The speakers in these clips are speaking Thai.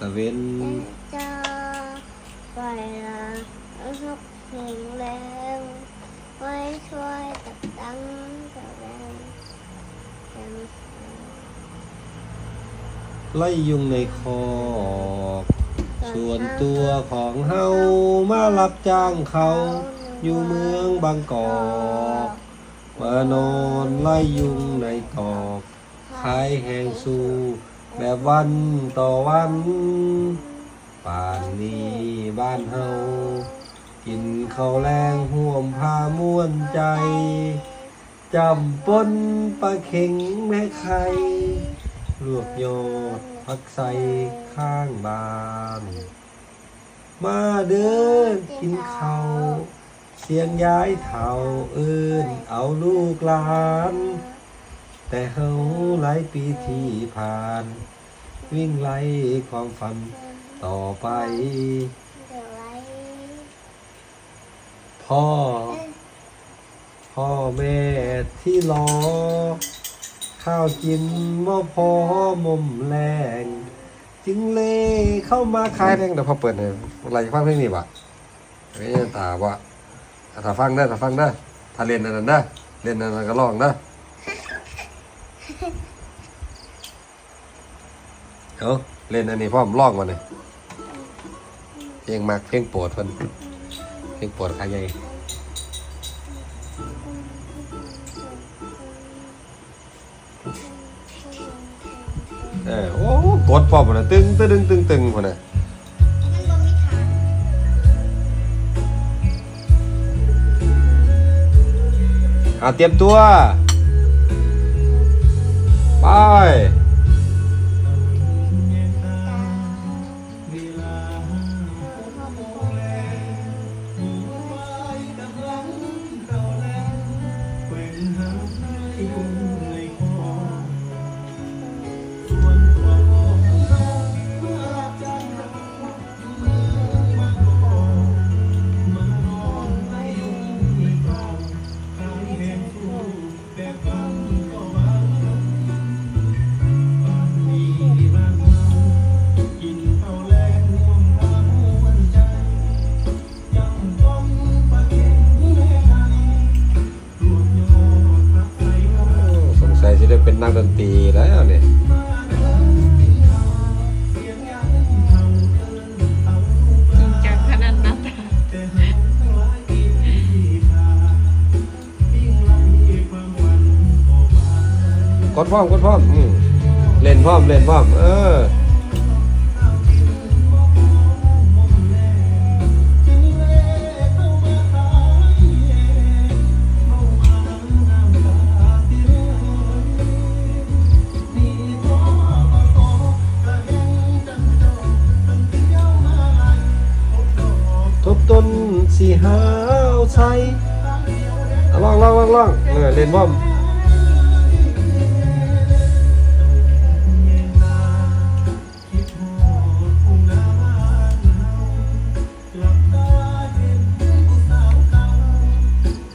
ตะเวนจะไปละทุกสิ่งแล้วไว้ช่วยตัดตั้งต่แรงยังไล่ยุงในคอกส่วนตัวของเฮามารับจ้างเขา อยู่เมืองบางกอกมานอนไล่ยุงในตอกขายแหงสู แบบวันต่อวันป่านนี้บ้านเฮากินข้าวแรงห่วมพาม่วนใจจำปนปลาเข็งแม่ไข่ลวกยดพักใส่ข้างบ้าน มาเดินกินข้าวเสียงย้ายเท่าเอินเอาลูกหลาน แต่เฮาหลายปีที่ผ่าน วิ่งไล่ความฝันต่อไป พ่อ พ่อแม่ที่รอ ข้าวกินบ่พอมุมแรงจึงเล่เข้ามาขายเพลงเดี๋ยวพอเปิดเลยอะไรฟังเพลงนี้ปะไม่ตาว่าถ้าฟังได้ถ้าฟังได้ถ้าเล่นอันนั้นได้เล่นนนั้นก็ร้องได้ เอาเล่นอันนี้พร้อมร้องมาเลยเพลงมักเพลงโปรดเพิ่นเพลงโปรดใครใหญ่เออโอ้กดพร้อมเลยตึงตึงตึงตึงหมดเลยอะเตรียมตัว ไป นนักดนตรีแล้วเนี่ยจากพนันนัดกดพร้อมกดพร้อมอืมเล่นพร้อมเล่นพร้อม เออ สีหาวใส่อะลองลองลองลองเออเล่นพร้อม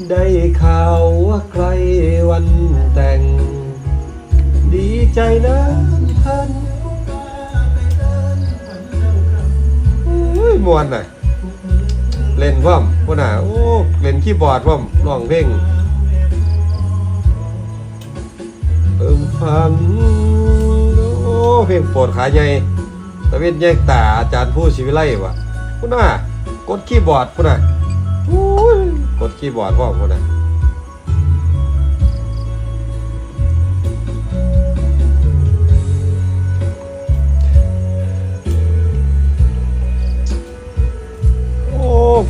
ได้ข่าวว่าใครวันแต่ง ดีใจนะท่านมวนน่ะ เล่นพ่อมพุ่นน่ะโอ้เล่นคีย์บอร์ดพ่อมร้องเพลงเอิ่มฟังโอ้เพลงโปรดขาใหญ่ตะเวนแยกตาอาจารย์ผู้ชีวิไลวะพุ่นน่ะกดคีย์บอร์ดพุ่นน่ะกดคีย์บอร์ดพ่อมพุ่นน่ะ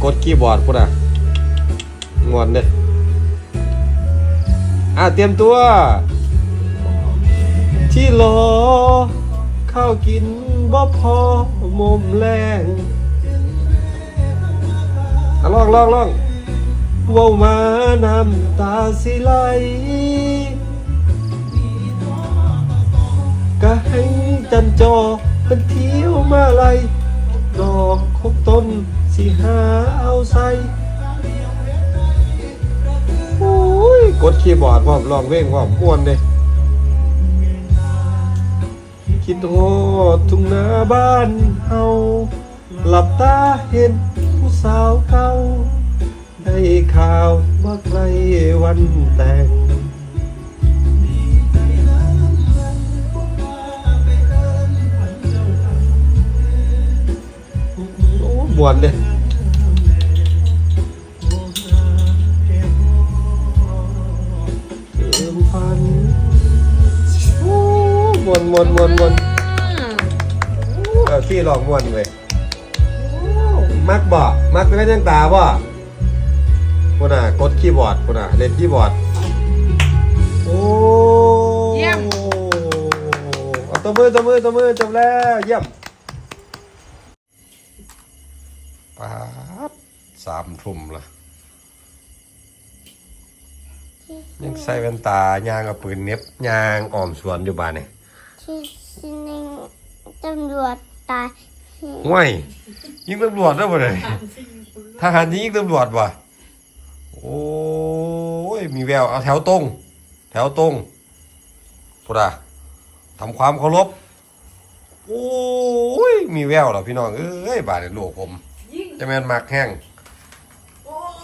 กดคีย์บอร์ดพุ่นอะงอนเด้อะเตรียมตัว ที่รอข้าวกินบ่พอมุมแรงอะลองลองลองว้ามาน้ำตาสิไหลก็ให้จันจอเป็นเที่ยวมาไลยดอกคบต้น สิหาเอาใส่โอ้ยกดคีย์บอร์ดพร้อมร้องเพลงพร้อมม่วนเลยคิดโหดทุ่งนาบ้านเฮาหลับตาเห็นผู้สาวเก่าได้ข่าวว่าใครวันแต่ง วนเด้เติมพันโอ้มวนมวนมวนมวนอืมเออพี่ลองมวนเลยมักบ่มักเป็นยังตาบ่คนน่ะกดคีย์บอร์ดคนน่ะเล่นคีย์บอร์ดโอ้เอาตัวมือตัวมือตัวมือจบแล้วเยี่ยมป๊าด สามทุ่มละยังใส่แว่นตายางกับปืนเหน็บยางอ้อมสวนอยู่บ้านนี่ที่ที่หนึ่งตำรวจตายห่วยยิงตำรวจได้บ่เลยทหารยิงตำรวจว่ะโอ้ยมีแววเอาแถวตรง แถวตรงพุทธะทำความเคารพโอ้ยมีแววเหรอพี่น้องเอ้ยบาดในลูกผมจะแม่นมักแห้ง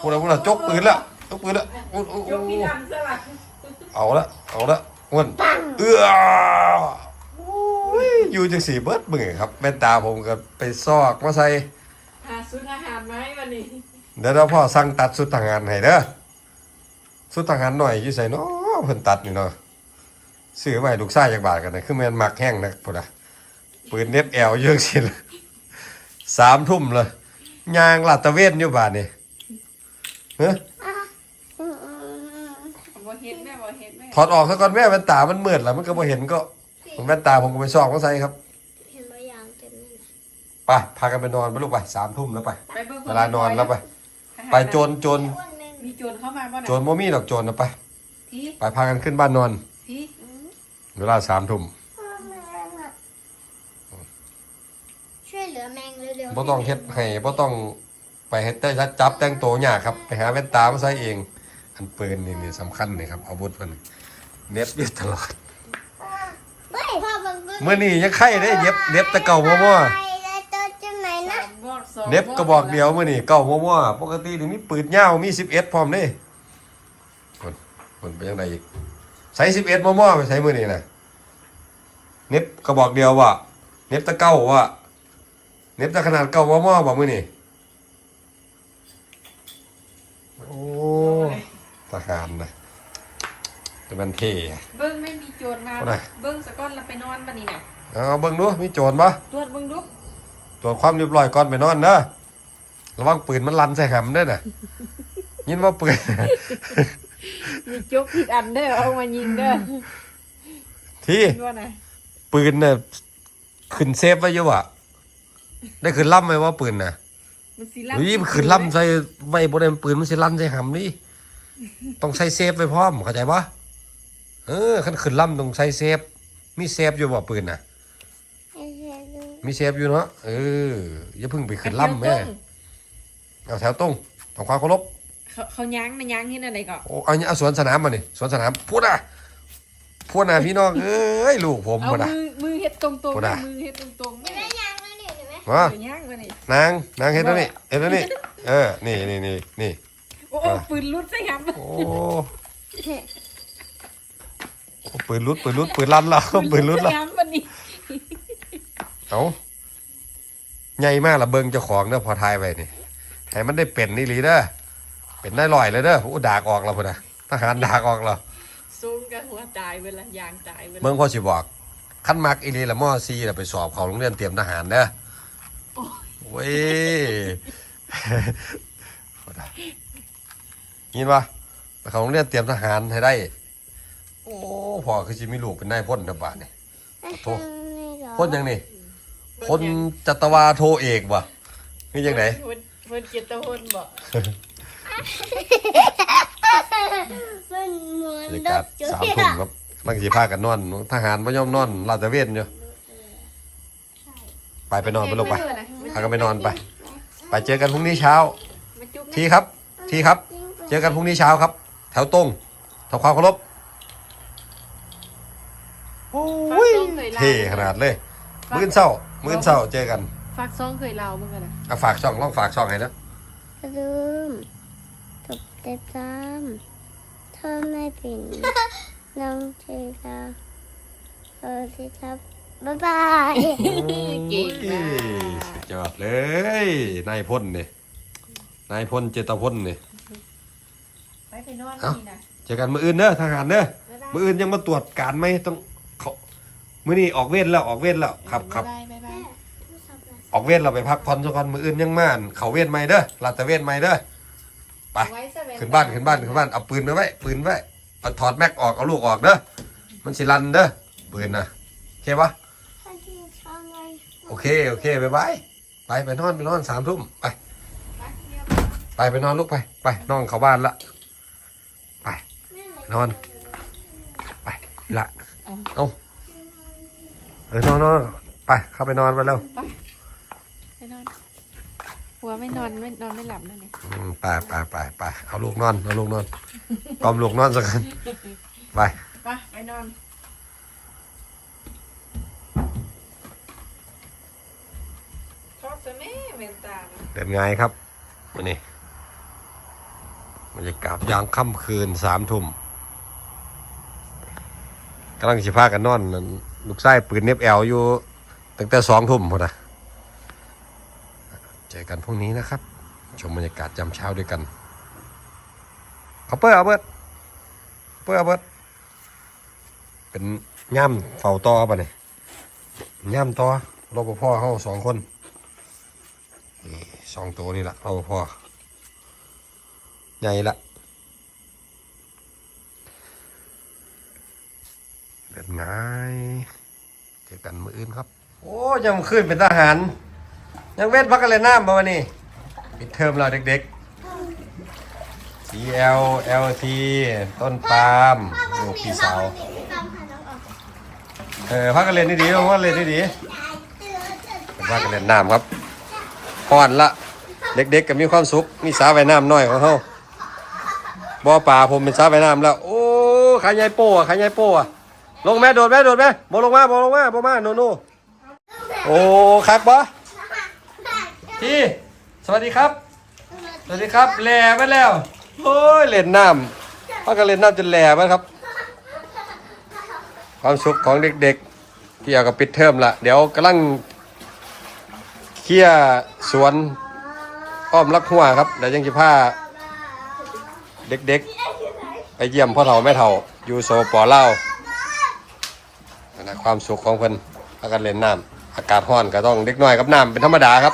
พุทธะพุทธะจกปืนละจกปืนละโอ้โอ้โอ้ยกพี่ดำซะละเอาละเอาละอ้วนเอื้อโอ้ยอยู่จังสีเบิดมือครับแว่นตาผมก็ไปซอกมาใส่หาซุดอาหารไหมวันนี้เดี๋ยวเราพ่อสั่งตัดสุดทหารให้เด้อสุดทหารหน่อยอยู่ใส่เนาะเพิ่นตัดนี่เนาะซื้อไว้ลูกชายจากบาทกันนะคือแม่นมักแห้งนะพุ่นน่ะปืนเน็บแอวเยอะสิละสามทุ่มเลยยางลาดตระเวนอยู่บาทนี่ เฮ้ยอืมบ่เห็นแม่บ่เห็นแม่ถอดออกซะก่อนแม่แว่นตามันมืดแล้วมันก็บ่เห็นก็ผมแว่นตาผมก็ไปซอกมาใส่ครับเห็นบางอย่างเต็มเลยไปพากันไปนอนไปลูกไปสามทุ่มแล้วไปไปเบิ่งเวลานอนแล้วไป ไปโจรโจรอ้วนแมงมีโจรเข้ามาบ่น่ะโจรโมมี่ดอกโจรนะไปพี่ไปพากันขึ้นบ้านนอนพี่เวลาสามทุ่มอ้วนแมงอะช่วยเหลือแมงเร็วๆบ่ต้องเฮ็ดให้บ่ต้อง ไปเฮ็ดแต่จับแต่งตัวยากครับ ไปหาแว่นตามาใส่เอง อันปืนนี่นี่สำคัญนี่ครับอาวุธมันเน็บอยู่ตลอดเฮ้ยพ่อบังเอิญเมื่อนี้ยังไข่ได้เย็บเน็บแต่เก่ามั่วไปแล้วตัวจะไหนนะสามบอกสองๆเน็บกระบอกเดียวมื่อนี้เก่ามั่วๆปกตินี่มีปืนยาวมี11พร้อมเด้คนคนไปยังไงอีกใส่11มั่วๆไปใส่มื่อนี้น่ะเน็บกระบอกเดียวว่ะเน็บแตะเก่าว่ะเน็บแต่ขนาดเก่ามั่วๆบอกมื่อนี้ โอ้ทหารนะจะมันเท่อะเบิ่งไม่มีโจรมาเอาหน่อยเบิ่งสะก้อนแล้วไปนอนบัดนี้น่ะเอาเบิ่งดูมีโจรปะตรวจเบิ่งดูตรวจความเรียบร้อยก่อนไปนอนเด้อระวังปืนมันลั่นใส่หำเด้อน่ะ ยินว่าปืน มีจกผิดอันเด้อเอามายิงเด้อที่ด้วยนะปืนน่ะขึ้นเซฟไว้อยู่วะได้ขึ้นล่ำไหมว่าปืนน่ะ มันสิอุ้ยมันขึ้นล่ำใส่ไว้บนปืนมันสิลั่นใส่หำนี่ต้องใส่เซฟไว้พร้อมเข้าใจปะเออขันขึ้นล่ำต้องใส่เซฟ มีเซฟอยู่บ่ปืนน่ะ มีเซฟอยู่เนาะเอออย่าเพิ่งไปขึ้นล่ำแม่เอาแถวตรงทำความเคารพเขาเขาย้างนะย้างที่นั่นไหนก่อนโอ้เอาเนี่ยเอาสวนสนามมานี่สวนสนามพูดอะพูดนะพี่น้องเอ้ยลูกผมเอาพูดอะมือมือเฮ็ดตรงๆบ่ได้มือเฮ็ดตรงๆเห็นไหมยางแล้วเนี่ยเห็นไห มมาเดี๋ยวย่างมานี่นางนางเห็นแล้วนี่เห็นแล้วนี่เออนี่นี่นี่นี่โอ้โอ้ปืนลุดใส่ครับโอ้โอ้ปืนรุดปืนรุดปืนลั่นแล้วปืนรุดแล้วใส่ครับวันนี้เอาใหญ่มากละเบิงเจ้าของเด้อพอทายไปนี่ให้มันได้เป็นนี่ลีเด้อเป็นได้ลอยเลยเด้อโอ้ดากออกแล้วพุ่นนะทหารดากออกแล้วซูมกับหัวตายเวลายางตายเวลาเมืองพ่อสิบอกขั้นมักอีนีละมอซีละไปสอบเขาโรงเรียนเตรียมทหารเด้อ เว้ยยินปะไปเขาโรงเรียนเตรียมทหารให้ได้ โอ้พ่อคือสิมีลูกเป็นนายพลนะบาดนี่โทษพลยังนี่พลจัตวาโทเอกบ่นี่ยังไงเพิ่นเพิ่นเกียรติพลบอกมันเหมือนบรรยาดกาอศกจุดสามทุ่มครับนั่งสีผ้ากันนอน ทหารไม่ยอมนอนลาดตระเวนอยู่ ไปไปนอนไปลูกไปพากันไปนอนไป ไปเจอกันพรุ่งนี้เช้ามาจุ๊บทีครับ ทีครับ เจอกันพรุ่งนี้เช้าครับ แถวตรงทำความเคารพโอ้ฟังยตรงเคยลเท่ขนาดเลย มื้อเศร้า มื้อเศร้าเจอกันฝากซองเคยเล่ามึงกันนะเอาฝากช่องลองฝากช่องให้นะอย่าลืมกดติดตามถ้าไม่เป็นน้องเจดาเออสิครับ บ๊ายบาย เก่งมาก สุดยอดเลย นายพ่นนี่นายพ่นเจตพ่นนี่ไปไปนอนเอ้า นี่นะเจอกันมื้ออื่นเด้อทหารเด้อบ๊ายบายมื้ออื่นยังมาตรวจการไหมต้องเขามื้อนี้ออกเวรแล้วออกเวรแล้วครับครับบ๊ายบายบ๊ายบาย ออกเวรเราไปพักผ่อนสักก่อนมื้ออื่นยังม่าน เขาเวรใหม่เด้อลาดตระเวนใหม่เด้อไปไว้ซะแม่ขึ้นบ้านขึ้นบ้านขึ้นบ้านเอาปืนไปไว้ปืนไว้เอาถอดแม็กออกเอาลูกออกเด้อมันสิรันเด้อปืนนะโอเคปะถ้าที่ชอบไง โอเค โอเคบายบายไปไปนอนไปนอนสามทุ่มไป ไปไปนอนลูกไป ไปนอนเข้าบ้านละ ไป นอน ไปละเอาเออนอนนอนไป เข้าไปนอนไปแล้วไปนอนหัวไม่นอนไม่นอนไม่หลับนั่นเองอืมไปไปไปไปเอาลูกนอนเอาลูกนอนกล่อมลูกนอนสักกันไป ไปไปนอน ชอบจะแม่เมนตานะเดินไงครับวันนี้บรรยากาศยามค่ำคืนสามทุ่มกำลังสิพากันนอนนั่นลูกไส้ปืนเน็บแอลอยู่ตั้งแต่สองทุ่มพอนะเจอกันพรุ่งนี้นะครับ ชมบรรยากาศยามเช้าด้วยกันเอาเปิดเอาเปิดเปิดเอาเปิดเป็นย่ำเฝ้าต่อป่ะเนี่ยย่ำต่อรปภเขาสองคน นี่สองตัวนี่ละเอาพอใหญ่ละเป็นไงเจอกันมืออื่นครับ โอ้ยังขึ้นเป็นทหาร ยังเวทพักกันเลยน้ำมาวันนี้ปิดเทอมเราเด็กๆ CL LT ต้นปาล์มลูกพี่สาวเออพักกันเล่นดีๆพักกันเล่นดีๆเป็นพักกันเล่นน้ำครับ พอนละ เด็ก ๆก็มีความสุข มีสาว่ายน้ำน้อยของเขาบ่อป่าผมเป็นสาว่ายน้ำแล้ว โอ้ขายใหญ่โป้อะขายใหญ่โป้อะลงแม่โดดแม่โดดแม่บ่ลงมาบ่ลงมาบ่มาโนโนโอ้คักบ่ที่ สวัสดีครับ สวัสดีครับแหล่มาแล้วโอ้ยเล่นน้ำพักกันเล่นน้ำจนแหล่มาครับ ความสุขของเด็กๆที่เอากับปิดเทอมละเดี๋ยวกำลัง เคี่ยสวนอ้อมลักหัวครับเดี๋ยวยังจะพาเด็กๆ ไปเยี่ยมพ่อเฒ่าแม่เฒ่า อยู่โซปอเล่านะความสุขของเพิ่นพากันเล่นน้ำอากาศร้อนก็ต้องเด็กน้อยกับน้ำเป็นธรรมดาครับ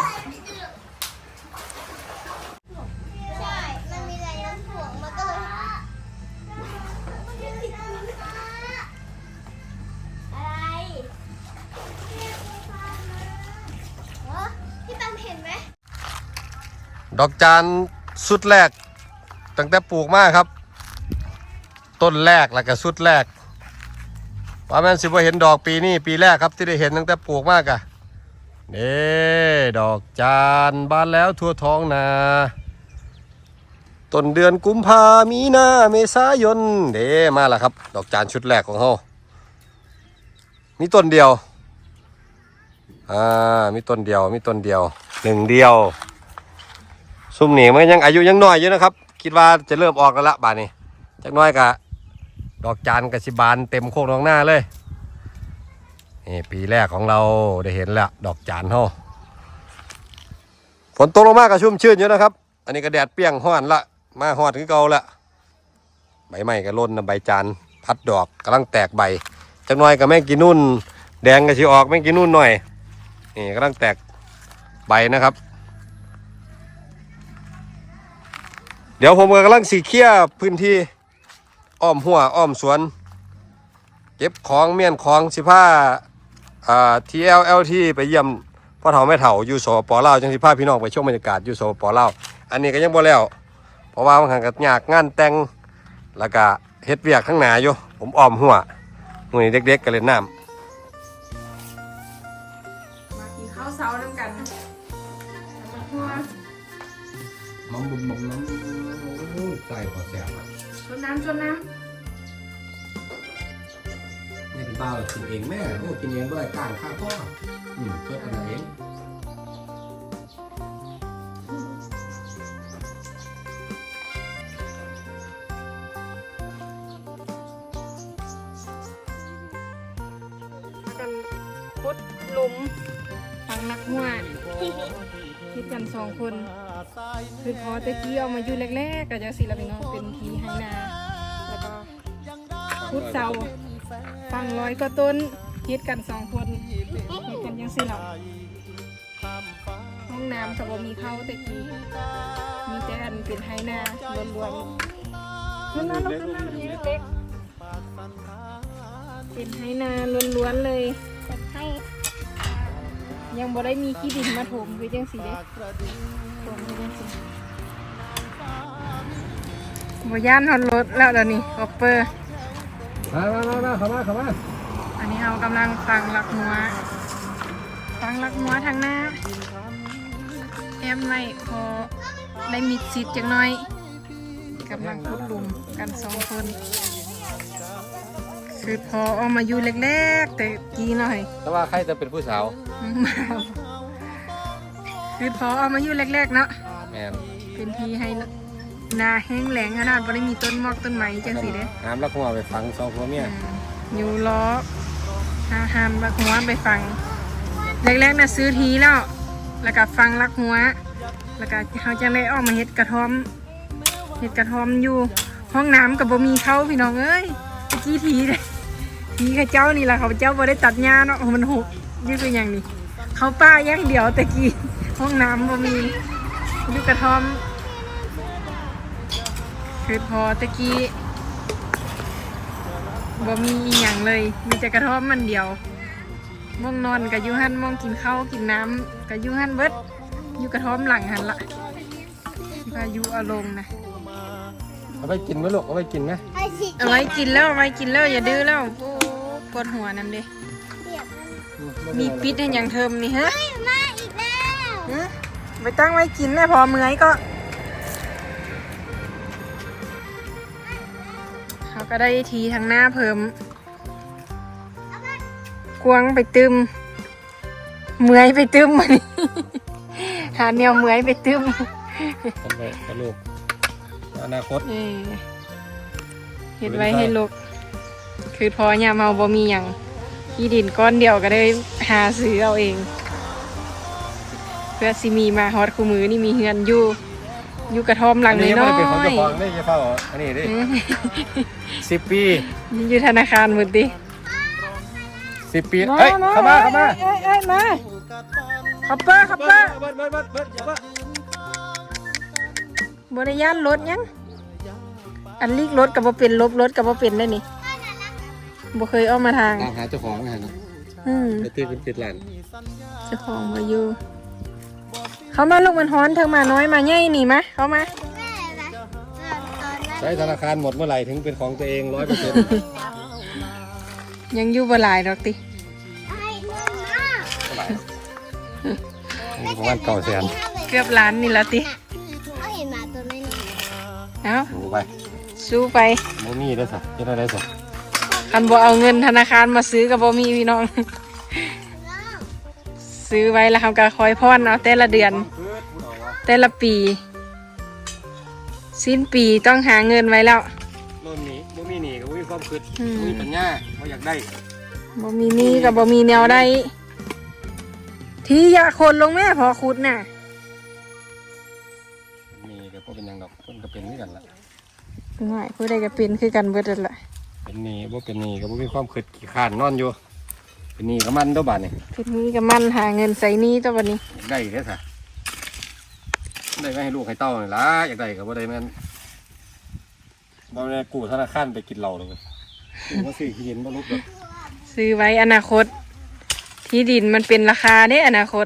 ดอกจานสุดแรก ตั้งแต่ปลูกมาครับ ต้นแรกแล้วก็สุดแรกว่าแม่นสิบ่เห็นดอกปีนี้ปีแรกครับที่ได้เห็นตั้งแต่ปลูกมากอะนี่ดอกจานบานแล้วทั่วท้องนาต้นเดือนกุมภามีนาเมษายนเด้มาแล้วครับ ดอกจานชุดแรกของเขามีต้นเดียวอ่ามีต้นเดียวมีต้นเดียวหนึ่งเดียว ซุ่มนี่มันยังอายุยังน้อยอยู่นะครับ คิดว่าจะเริ่มออกแล้วละบานนี้จักน้อยกะดอกจานกะสิบานเต็มโคกน้องหน้าเลยนี่ปีแรกของเราได้เห็นแล้วดอกจานเฮาฝนตกลงมากระชุ่มชื่นอยู่นะครับ อันนี้ก็แดดเปี้ยงห้อนละมาฮอดคือเก่าละใบไม้ก็ล้นนะใบจานพัดดอกกำลังแตกใบจักน้อยก็แม่งกินนุ่น แดงก็สิออกแม่งกินนุ่นหน่อยนี่กำลังแตกใบนะครับ ดี๋ยวผมก็กำลังสีเคลียร์พื้นที่อ้อมหัวอ้อมสวน เก็บของเมียนของสิผ้าอ่า TLLT ไปเยี่ยมพ่อเฒ่าแม่เฒ่าอยู่สปลาวจังสิพาพี่น้องไปชมบรรยากาศอยู่สปลาวอันนี้ก็ยังบ่แล้ว เพราะว่ามันหันกับยากงานแต่งแล้วก็เฮ็ดเวียกข้างหน้าอยู่ผมอ้อมหัวมื้อนี้เด็ก ๆก็เล่นน้ำมากินข้าวเช้าน้ำกันมาทัวร์มัมบุมมัมน้ำ ใส่ขอแซ่บชนน้ำชนน้นี่เป็นเปล่ากินเองแม่โอ้กินเองด้วยกลางข้าวพ่ออืมช่วยกันเองกันพุดหลุมฟังนักหัวคิดกันสองคน คือพอตะกี้เอามาอยู่แรกๆก็จะสิละพี่น้องเป็นทีให้นา แล้วก็พุดเสาฟังร้อยก็ต้นคิดกันสองคนคิดกันยังสิละห้องน้ำกับบ่มีเข้าตะกี้มีแต่อันเป็นไฮนาล้วนๆขึ้นมาลงขึ้นมาเล็กๆเป็นไฮนาล้วนๆเลยจะให้ยังบ่ได้มีขี้ดินมาถมคือจังสีเด้ถมคือจังสี บ่ย่านฮอดรถแล้วเดี๋ยวนี้ออปเปอร์มามามามาเข้ามาเข้ามาอันนี้เรากำลังฟังหลักหัวฟังหลักหัวทางหน้าแอมไว้พอได้มิดซิดจังน้อยกำลังพุดหลุมกันสองคน คือพอเออกมาอยู่แรกๆแต่กี้หน่อย แต่ว่าใครจะเป็นผู้สาวมา คือพอเอามาอยู่แรกๆเนาะแม่นเป็นทีให้นาแห้งแหลงขนาดบ่ได้มีต้นมอกต้นไม้จังสิเด้น้ำแล้วหัวไปฝังสองผัวเมียอืมอยู่ล้อหาหามลักหัวไปฟังแรกๆน่ะซื้อทีแล้ว แล้วก็ฟังลักหัว แล้วก็เขาจะได้ออกมาเฮ็ดกระท่อมเฮ็ดกระท่อมอยู่ห้องน้ำกับบ่มีเข้าพี่น้องเอ้ยตะกี้ทีเลยทีเข้าเจ้านี่แหละเขาเจ้าบ่ได้ตัดหญ้าเนาะมันหกนี่คืออย่างนี้เขาป้าอย่างเดียวตะกี้ ห้องน้ำบ่มีอยู่กระท่อมคือพอตะกี้บ่มีอีหยังเลย มีแต่กระท่อมมันเดียวมองนอนกับยูหันมองกินข้าวกินน้ำกับยูหันเบิดอยู่กระท่อมหลังหันละพายุเอารมณ์นะเอาไปกินไหมลูกเอาไปกินไหมให้สิเอาไว้กินแล้วเอาไว้กินแล้วอย่าดื้อแล้วโอ้ปวดหัวนั่นเด้เปียกมันมีปิดให้หยังเทิมนี่ฮะ ไปตั้งไว้กินแม่พอเมื่อยก็ เขาก็ได้ทีทางหน้าเพิ่ม กวางไปตึม เมื่อยไปตึมมันหาแนวเมื่อยไปตึมทำไปกับลูกอนาคตเออเห็ดไว้ให้ลูก คือพอยามเมาบ่มีอย่างที่ดินก้อนเดียวก็ได้หาซื้อเอาเอง เพื่อสิมีมาฮอดคู่มือนี่มีเฮือนอยู่อยู่กระท่อมหลังอันน้นี้ยังไม่อได้เป็นของเจ้าของยได้ยังเฝ้าอันนี้ดิๆอืมสิบปีอยู่ธนาคารหมดดิสิบปีเฮ้ยเข้ามาเข้ามาเอ้ยเอ้ยมาขับเปอร์ขับเปอร์เบิดเบิดเบิดเบิดเบิดบริยานรถยังอันลีกรถกับบ่เป็นลบรถกับบ่เป็นได้นี่บ่เคยเอามาทางตามหาเจ้าของนะฮะนะอืมไปตื้อเป็นปิดหลานเจ้าของมาอยู่ เขามาลูกมันฮ้อนเธอมาน้อยมาใหญ่นี่มะเขามาแม่นะตอนนั้นใช้ธนาคารหมดเมื่อไหร่ถึงเป็นของตัวเองร้อยเปอร์เซ็นต์ยังอยู่บ่หลายดอกติให้เงินมาประมาณเก้าแสนเกือบล้านนี่ละติเขาเห็นหมาตัวนี้เอ้าดูไปสู้ไปโมมี่ได้สักยังได้สักคันบ่เอาเงินธนาคารมาซื้อกับบ่มีพี่น้อง ซื้อไว้แล้วเขาก็คอยพอนเอาแต่ละเดือน แต่ละปี สิ้นปีต้องหาเงินไว้แล้วรุ่นนี้โมมี่หนีก็มีความคิดอืมมีปัญญาเขาอยากได้บ่มีหนี่กับบ่มีแนวได้ ที่อยาคนลงแม่พอขุดน่ะมีก็บ่เป็นหยังดอกคนก็เป็นเหมือนกันละง่ายผู้ใดก็เป็นคือกันเบิดนั่นแหละเป็นหนี้บ่เป็นหนี้ก็บ่มีความคิดขี้ข้านนอนอยู่ เป็นหนี้ก็มันตัวบาดนี่เป็นหนี้กับมันหาเงินใส่หนี้ตัววันนี้อยากได้เด้อค่ะได้ไว้ให้ลูกให้เต้านี่ล่ะอยากได้ก็บ่ได้แม่นบ่ได้กู้ธนาคารไปกินเหล้าเลยกู้มาซื้อขี้เย็นบ่ลุกดอกซื้อไว้อนาคต ที่ดินมันเป็นราคาเด้อนาคต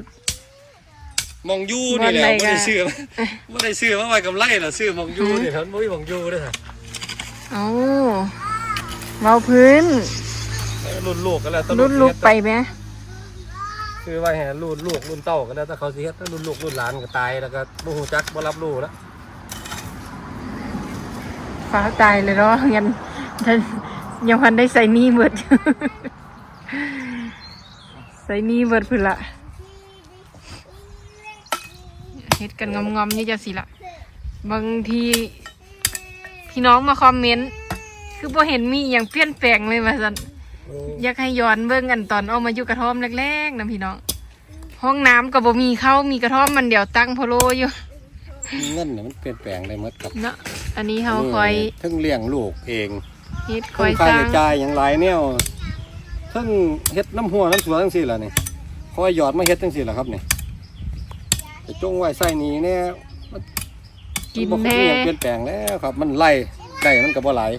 มองยูนี่แหละบ่บ่ได้ก็ได้ซื้อบ่ได้ซื้อมาไว้กำไรล่ะซื้อมองยูนี่ครับบ่มีมองยูเด้อค่ะเอาเบาพื้น รุ่นลูกก็แล้วแต่รุ่นลูกไปไหมซื้อไว้ให้รุ่นลูกรุ่นเต้าก็แล้วแต่เขาสิเฮ็ดถ้ารุ่นลูกรุ่นหลานก็ตายแล้วก็บ่ฮู้จักบ่รับรู้แล้วฟ้าตายเลยเนาะยันยันยังพันได้ใส่หนี้หมดใส่นี่เบิดพุ่นละเฮ็ดกันงอมๆนี่จะสิละบางทีพี่น้องมาคอมเมนต์ คือบ่เห็นมีอหย่างเปลี่ยนแปลงเลยว่าซั่น อยากให้ย้อนเบิ่งอันตอนเอามาอยู่กระท่อมแรกๆนะพี่น้อง ห้องน้ำก็บ่มีเข้ามีกระท่อมมันเดียวตั้งโพโลอยู่เงินเนี่ยมันเปลี่ยนแปลงได้หมดครับเนาะอันนี้เฮาคอยเทั้งเลี้ยงลูกเองเฮ็ดคค่ออยยค่าสร้าใช้งจ่ายอย่างหลายแนวเทั้งเฮ็ดน้ำหัวน้ำสวนจังซี่ล่ะนี่คอยหยอดมาเฮ็ดจังซี่ล่ะครับนี่ไปจงไว้ใส่นี้เนี่ยกินมับ่ค่อยแน่มีหยังเปลี่ยนแปลงแล้วครับ มันไล่ได้มันก็บ่หลาย